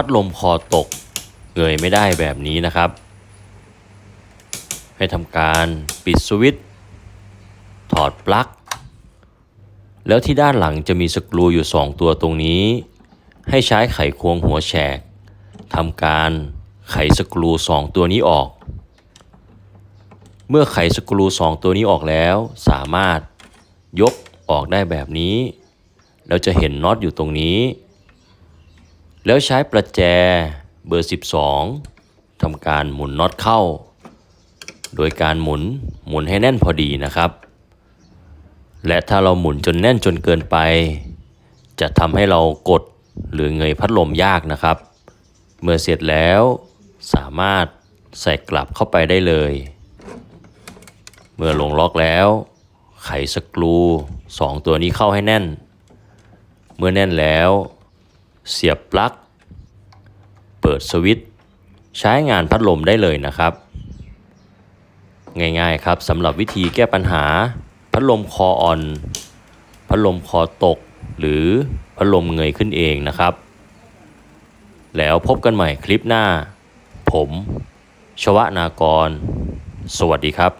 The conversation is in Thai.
พัดลมคอตกเงยไม่ได้แบบนี้นะครับ ให้ทำการปิดสวิตช์ถอดปลั๊กแล้วที่ด้านหลังจะมีสกรูอยู่ 2 ตัวตรงนี้ ให้ใช้ไขควงหัวแฉกทำการไขสกรู 2 ตัวนี้ออก เมื่อไขสกรู 2 ตัวนี้ออกแล้ว สามารถยกออกได้แบบนี้ แล้วจะเห็นน็อตอยู่ตรงนี้ แล้วใช้ประแจเบอร์ 12ทำการหมุนน็อตเข้า โดยการหมุนหมุนให้แน่นพอดีนะครับ และถ้าเราหมุนจนแน่นจนเกินไป จะทำให้เรากดหรือเงยพัดลมยากนะครับ เมื่อเสร็จแล้วสามารถใส่กลับเข้าไปได้เลย เมื่อลงล็อกแล้ว ไขสกรู 2 ตัวนี้เข้าให้แน่น เมื่อแน่นแล้ว เสียบปลั๊ก เปิดสวิตช์ใช้งานพัดลมได้เลยนะครับ ง่ายๆครับสำหรับวิธีแก้ปัญหา พัดลมคออ่อน พัดลมคอตก หรือพัดลมเงยขึ้นเองนะครับ แล้วพบกันใหม่คลิปหน้า ผม ชวะนากร สวัสดีครับ